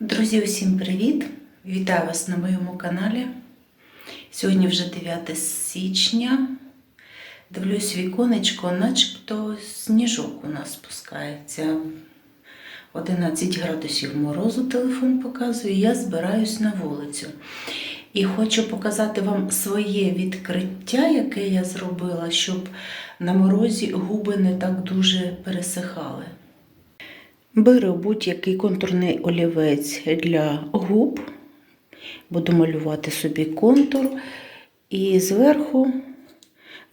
Друзі, усім привіт! Вітаю вас на моєму каналі. Сьогодні вже 9 січня. Дивлюсь віконечко, начебто сніжок у нас спускається. 11 градусів морозу телефон показує. Я збираюсь на вулицю. І хочу показати вам своє відкриття, яке я зробила, щоб на морозі губи не так дуже пересихали. Беру будь-який контурний олівець для губ, буду малювати собі контур. І зверху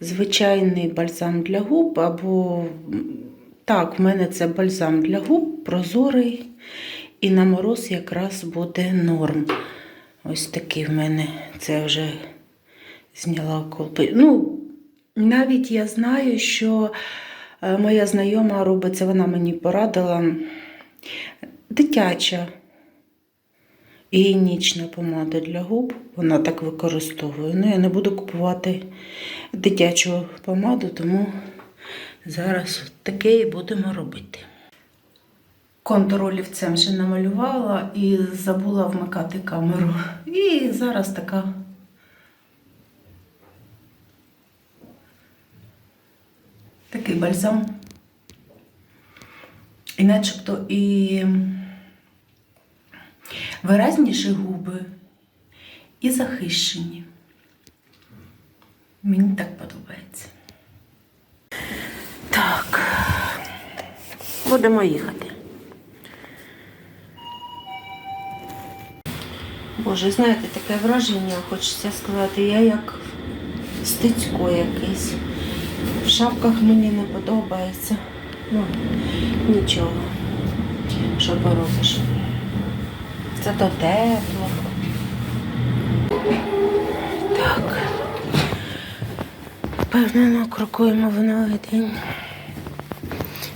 звичайний бальзам для губ, або так, в мене це бальзам для губ, прозорий, і на мороз якраз буде норм. Ось такий в мене це вже зняла колби. Ну, навіть я знаю, що е, моя знайома робить це, вона мені порадила. Дитяча гігієнічна помада для губ. Вона так використовує. Ну, я не буду купувати дитячу помаду, тому зараз таке і будемо робити. Контур олівцем вже намалювала і забула вмикати камеру. І зараз така. Такий бальзам. І начебто і виразніші губи, і захищені. Мені так подобається. Так, будемо їхати. Боже, знаєте, таке враження, хочеться сказати, я як стицько якийсь. В шапках мені не подобається. Ну, нічого. Що поробиш? Це то тепло. Так. Впевнено, крокуємо в новий день.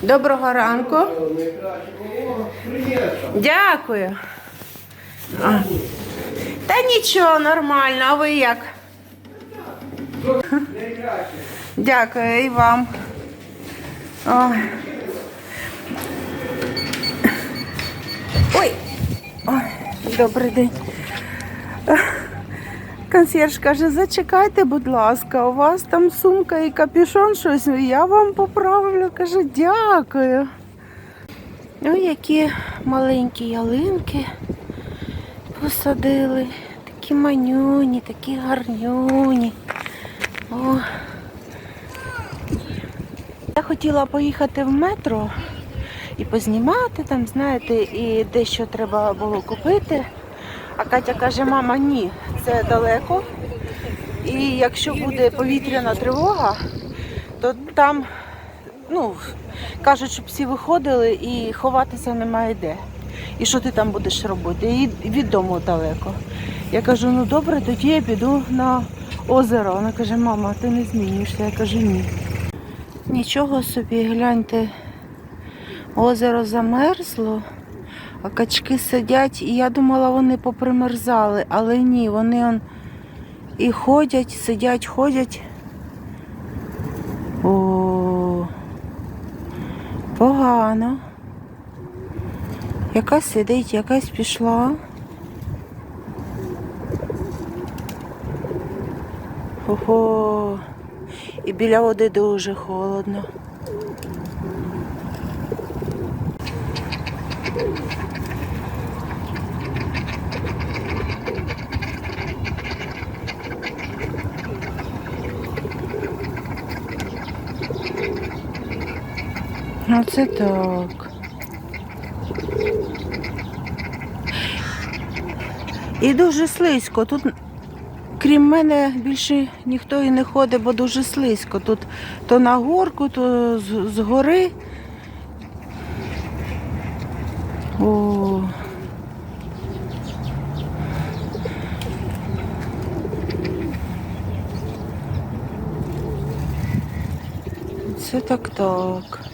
Доброго ранку. Дякую. А. Та нічого, нормально, а ви як? Дякую і вам. Ой. Добрий день. Консьєрж каже, зачекайте, будь ласка, у вас там сумка і капюшон щось, я вам поправлю. Каже, дякую. Ой, які маленькі ялинки посадили. Такі манюні, такі гарнюні. О. Я хотіла поїхати в метро і познімати там, знаєте, і дещо треба було купити. А Катя каже, мама, ні, це далеко. І якщо буде повітряна тривога, то там, ну, кажуть, щоб всі виходили і ховатися немає де. І що ти там будеш робити? І від дому далеко. Я кажу, ну добре, тоді я піду на озеро. Вона каже, мама, ти не змінюєшся. Я кажу, ні. Нічого собі, гляньте, озеро замерзло, а качки сидять, і я думала, вони попримерзали, але ні, вони он і ходять, сидять, ходять. О, погано. Якась сидить, якась пішла. Ого. І біля води дуже холодно. Оце так. І дуже слизько. Тут Крім мене більше ніхто і не ходить, бо дуже слизько. Тут то на горку, то з, з гори. О. Це так так.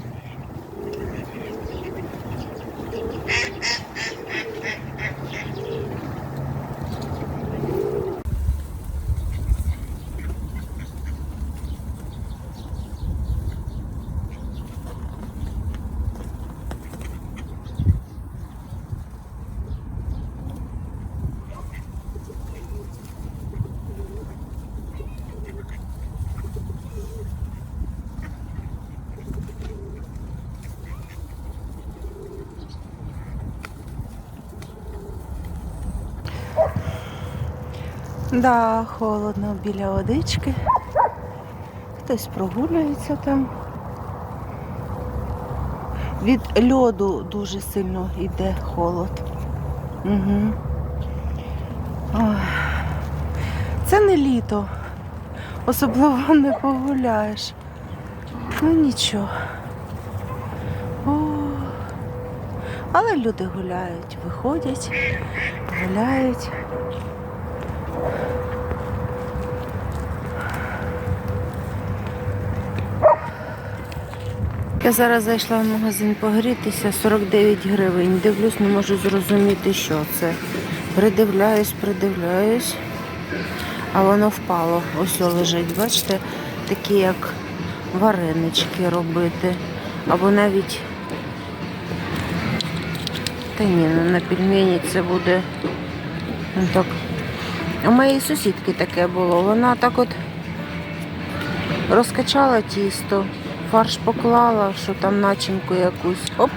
Да, холодно біля водички. Хтось прогулюється там. Від льоду дуже сильно йде холод. Угу. Це не літо. Особливо не погуляєш. Ну нічого. О. Але люди гуляють, виходять, гуляють. Я зараз зайшла в магазин погрітися, 49 гривень. Дивлюсь, не можу зрозуміти, що це. Придивляюсь, придивляюсь, а воно впало. Ось лежить, бачите, такі як варенички робити. Або навіть. Та ні, ну на пельмені це буде. ну, так. У моєї сусідки таке було. Вона так от розкачала тісто, фарш поклала, що там начинку якусь. Оп!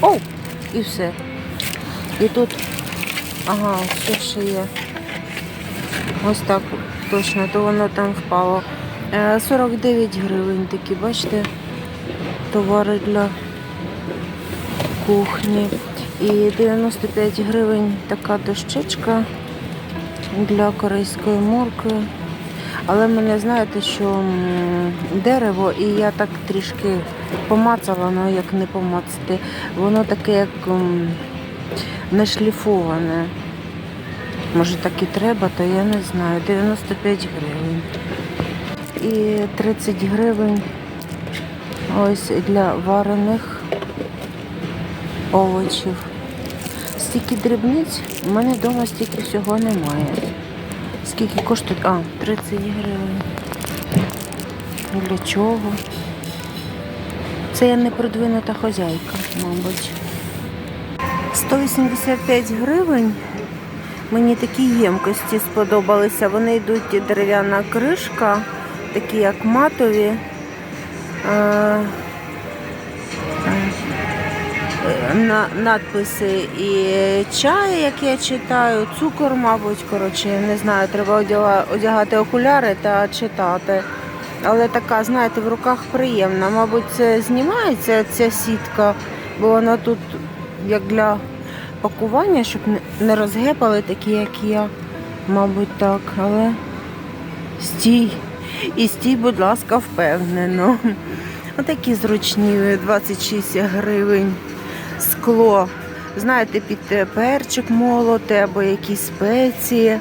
Оу! І все. І тут, ага, все ще є. Ось так точно, то воно там впало. Е, 49 гривень такі, бачите, товари для кухні. І 95 гривень така дощечка для корейської моркви. Але мене знаєте, що дерево, і я так трішки помацала, але як не помацати. Воно таке, як м, не шліфоване. Може так і треба, то я не знаю. 95 гривень. І 30 гривень ось для варених овочів. Стільки дрібниць, у мене вдома стільки всього немає. Скільки коштує? А, 30 гривень. Для чого? Це я не продвинута хозяйка, мабуть. 185 гривень. Мені такі ємкості сподобалися. Вони йдуть дерев'яна кришка, такі як матові. На надписи і чай, як я читаю, цукор, мабуть, коротше, не знаю, треба одягати окуляри та читати. Але така, знаєте, в руках приємна. Мабуть, це знімається ця сітка, бо вона тут як для пакування, щоб не розгепали такі, як я. Мабуть, так. Але стій. І стій, будь ласка, впевнено. Отакі зручні 26 гривень скло. Знаєте, під е, перчик молоти або якісь спеції.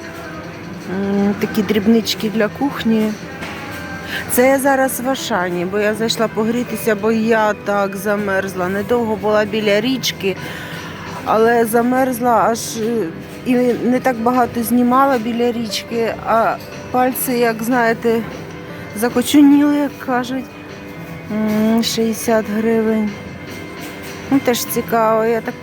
Такі дрібнички для кухні. Це я зараз в Ашані, бо я зайшла погрітися, бо я так замерзла. Недовго була біля річки, але замерзла аж е, і не так багато знімала біля річки, а пальці, як знаєте, закочуніли, як кажуть. 60 гривень. Ну, теж цікаво. Я так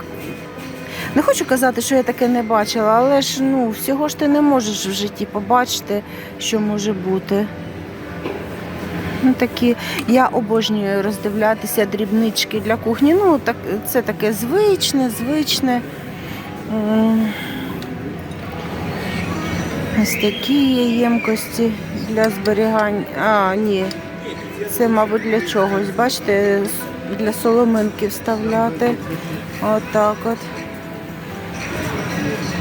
не хочу казати, що я таке не бачила, але ж ну, всього ж ти не можеш в житті побачити, що може бути. Ну, такі, я обожнюю роздивлятися дрібнички для кухні. Ну, так, це таке звичне, звичне. Ось такі є ємкості для зберігання. А, ні. Це, мабуть, для чогось. Бачите, для соломинки вставляти. Отак от.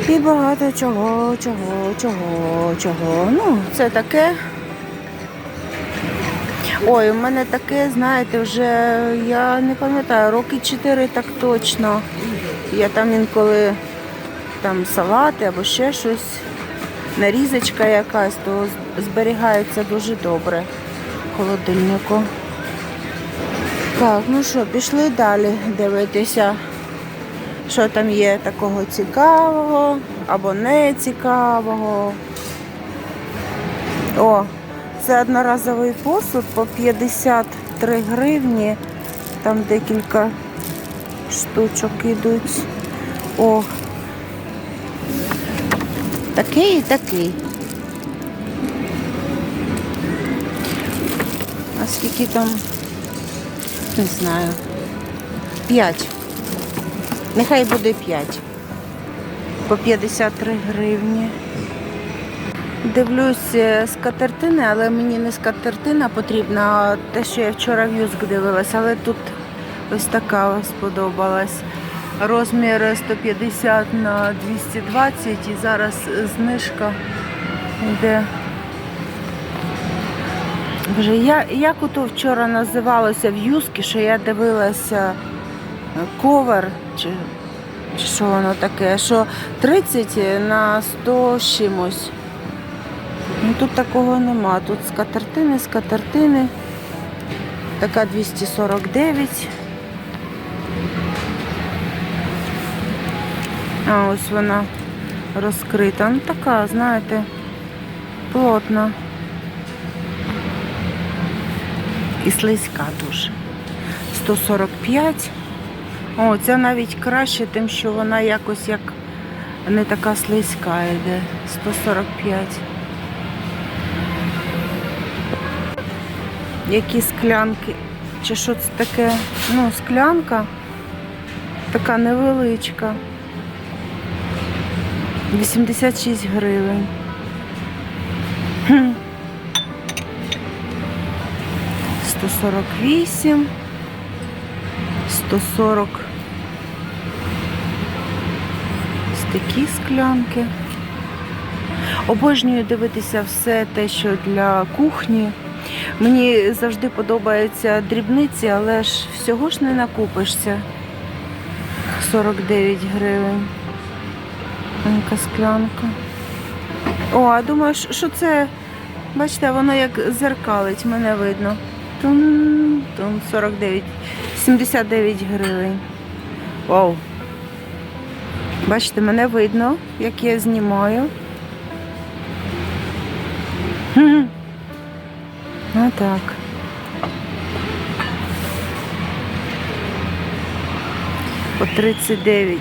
І багато чого, чого, чого, чого. Ну, це таке. Ой, у мене таке, знаєте, вже я не пам'ятаю, роки 4 так точно. Я там інколи там салати або ще щось, нарізочка якась, то зберігається дуже добре в холодильнику. Так, ну що, пішли далі дивитися, що там є такого цікавого або не цікавого. О, це одноразовий посуд по 53 гривні. Там декілька штучок ідуть. О. Такий і такий. А скільки там? Не знаю. П'ять. Нехай буде п'ять. По 53 гривні. Дивлюсь е, скатертини, але мені не скатертина потрібна, а те, що я вчора в Юзк дивилась, але тут ось така сподобалась. Розмір 150 на 220 і зараз знижка йде. Боже, я, як ото вчора називалося в Юскі, що я дивилася е, ковер, чи, чи що воно таке, що 30 на 100 чимось. Ну тут такого нема. Тут скатертини, скатертини. Така 249. А ось вона розкрита. Ну така, знаєте, плотна. І слизька дуже. 145. О, це навіть краще, тим, що вона якось як не така слизька йде. 145. Які склянки? Чи що це таке? Ну, склянка така невеличка. 86 гривень. 148. 140. Ось такі склянки. Обожнюю дивитися все те, що для кухні. Мені завжди подобаються дрібниці, але ж всього ж не накупишся. 49 гривень. Маленька склянка. О, а думаю, що це, бачите, воно як зеркалить, мене видно. Тун, тун, 49, 79 гривень. Вау. Бачите, мене видно, як я знімаю. Отак. По 39.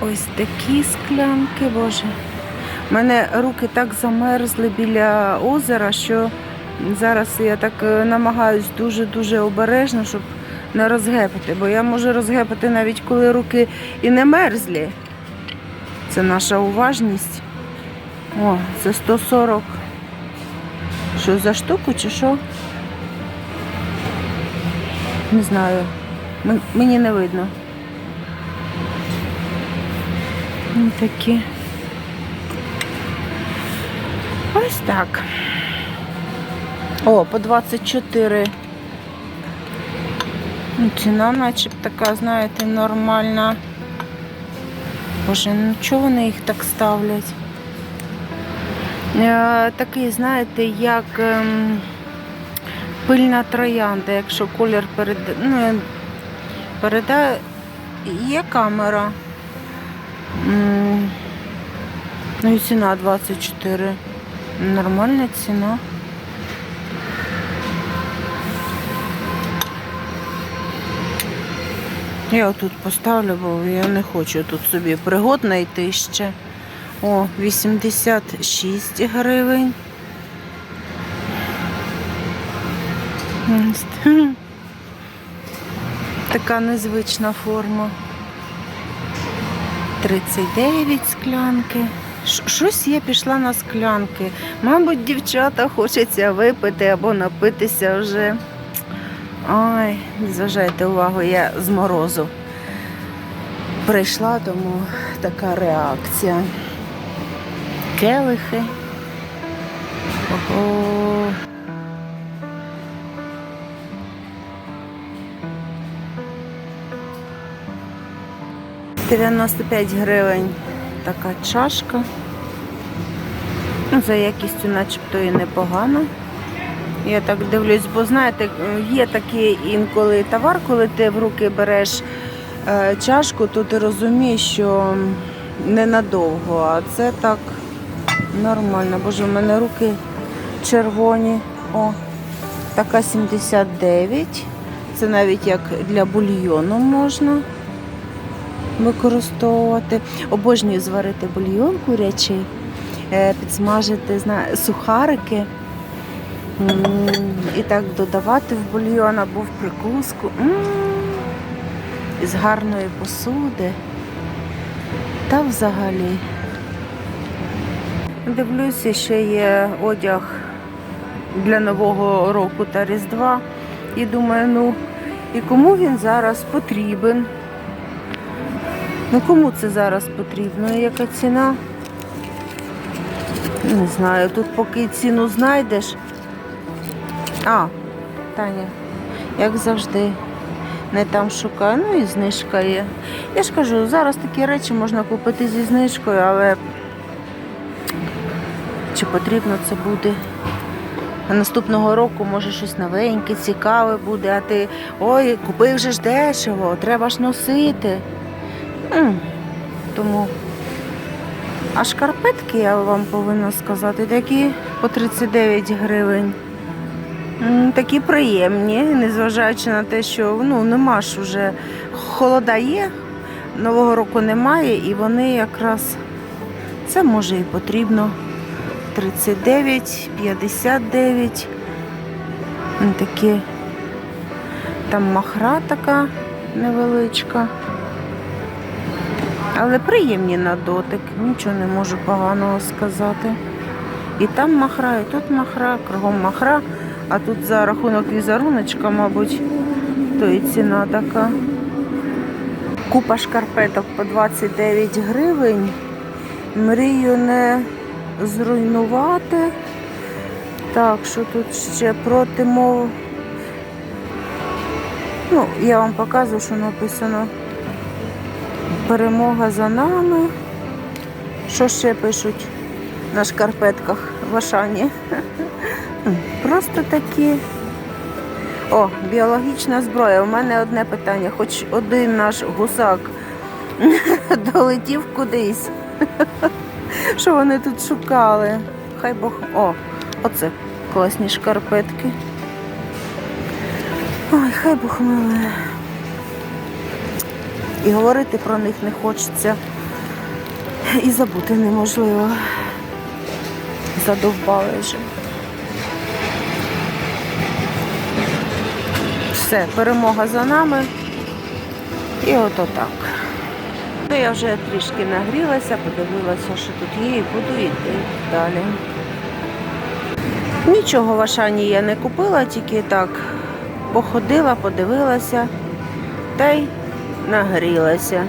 Ось такі склянки, боже. У мене руки так замерзли біля озера, що зараз я так е, намагаюсь дуже-дуже обережно, щоб не розгепати. Бо я можу розгепати навіть коли руки і не мерзлі. Це наша уважність. О, це 140. Що за штуку чи що? Не знаю. Мені не видно. Ось такі. Ось так. О, по 24. Ну, Ціна начеб така, знаєте, нормальна. Боже, ну чого вони їх так ставлять? Е, такий, знаєте, як ем, пильна троянда, якщо колір переда... ну, передає. Є камера. Ну і ціна 24. Нормальна ціна. Я отут поставлю, бо я не хочу тут собі пригод знайти ще. О, 86 гривень. Така незвична форма. 39 склянки. Щось я пішла на склянки. Мабуть, дівчата хочеться випити або напитися вже. Ой, не зважайте увагу, я з морозу прийшла, тому така реакція. Келихи. Ого. Дев'яносто п'ять гривень така чашка. Ну, за якістю начебто і непогано. Я так дивлюсь, бо знаєте, є такий інколи товар, коли ти в руки береш е, чашку, то ти розумієш, що ненадовго, а це так нормально. Боже, у мене руки червоні. О, така 79. Це навіть як для бульйону можна використовувати. Обожнюю зварити бульйон курячий, е, підсмажити сухарики. І так додавати в бульйон або в прикуску. М, Із гарної посуди. Та взагалі. Дивлюся, ще є одяг для Нового року та Різдва. І думаю, ну і кому він зараз потрібен? Ну кому це зараз потрібно? Яка ціна? Не знаю, тут поки ціну знайдеш. А, Таня, як завжди, не там шукаю, ну і знижка є. Я ж кажу, зараз такі речі можна купити зі знижкою, але чи потрібно це буде? А наступного року може щось новеньке, цікаве буде, а ти ой, купив же ж дешево, треба ж носити. Тому. А шкарпетки, я вам повинна сказати, такі по 39 гривень. Такі приємні, незважаючи на те, що ну, нема ж вже холода є, Нового року немає, і вони якраз це може і потрібно. 39, 59. Такі там махра така невеличка. Але приємні на дотик, нічого не можу поганого сказати. І там махра, і тут махра, кругом махра, а тут за рахунок візеруночка, мабуть, то і ціна така. Купа шкарпеток по 29 гривень. Мрію не зруйнувати. Так, що тут ще проти мов. Ну, я вам показую, що написано. Перемога за нами. Що ще пишуть на шкарпетках в Ашані? Просто такі. О, біологічна зброя. У мене одне питання. Хоч один наш гусак долетів кудись. Що вони тут шукали? Хай Бог. О, оце класні шкарпетки. Ой, хай Бог милує. І говорити про них не хочеться. І забути неможливо. Задовбали вже. Все, перемога за нами. І ото так. Ну, я вже трішки нагрілася, подивилася, що тут є, і буду йти далі. Нічого в Ашані я не купила, тільки так походила, подивилася та й нагрілася.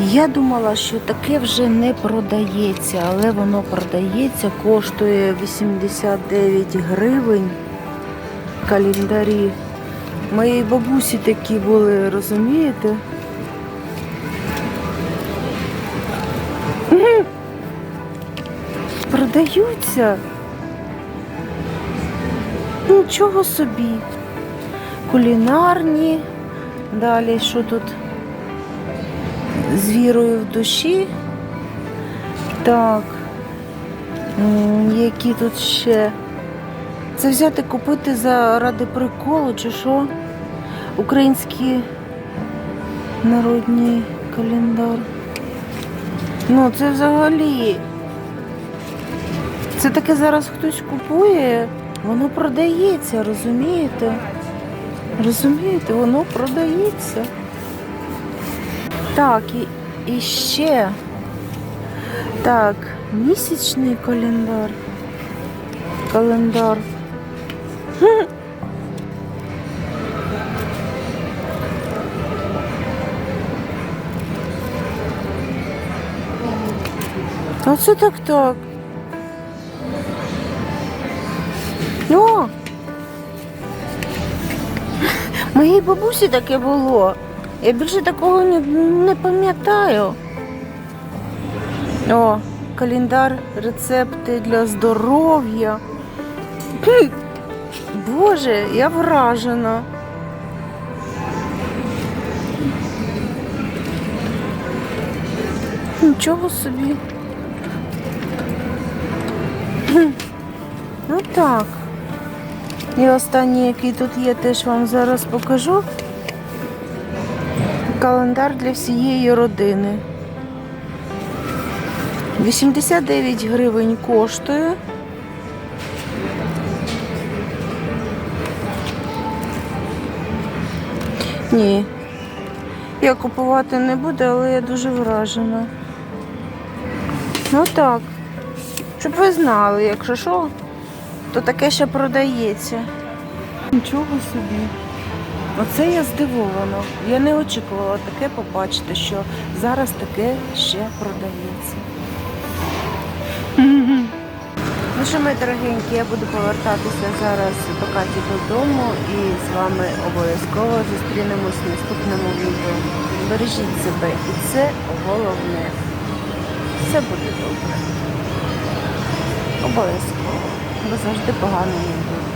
Я думала, що таке вже не продається, але воно продається, коштує 89 гривень календарі. Моїй бабусі такі були, розумієте? Продаються. Нічого собі. Кулінарні. Далі що тут? З вірою в душі. Так. Які тут ще? Це взяти купити заради приколу чи що? Український народний календар. Ну, це взагалі. Це таке зараз хтось купує, воно продається, розумієте? Розумієте, воно продається. Так, і, і ще. Так, місячний календар. Календар. Хм. Оце так так. О! Моїй бабусі таке було. Я більше такого не, не пам'ятаю. О, календар, рецепти для здоров'я. Боже, я вражена. Нічого собі. Ну так. І останній, який тут є, теж вам зараз покажу. Календар для всієї родини. 89 гривень коштує. Ні. Я купувати не буду, але я дуже вражена. Ну так. Щоб ви знали, якщо що, то таке ще продається. Нічого собі. Оце я здивована. Я не очікувала таке побачити, що зараз таке ще продається. Ну що, мої дорогенькі, я буду повертатися зараз до Каті додому і з вами обов'язково зустрінемось в наступному відео. Бережіть себе і це головне. Все буде добре. Обов'язково. Бо завжди погано не буде.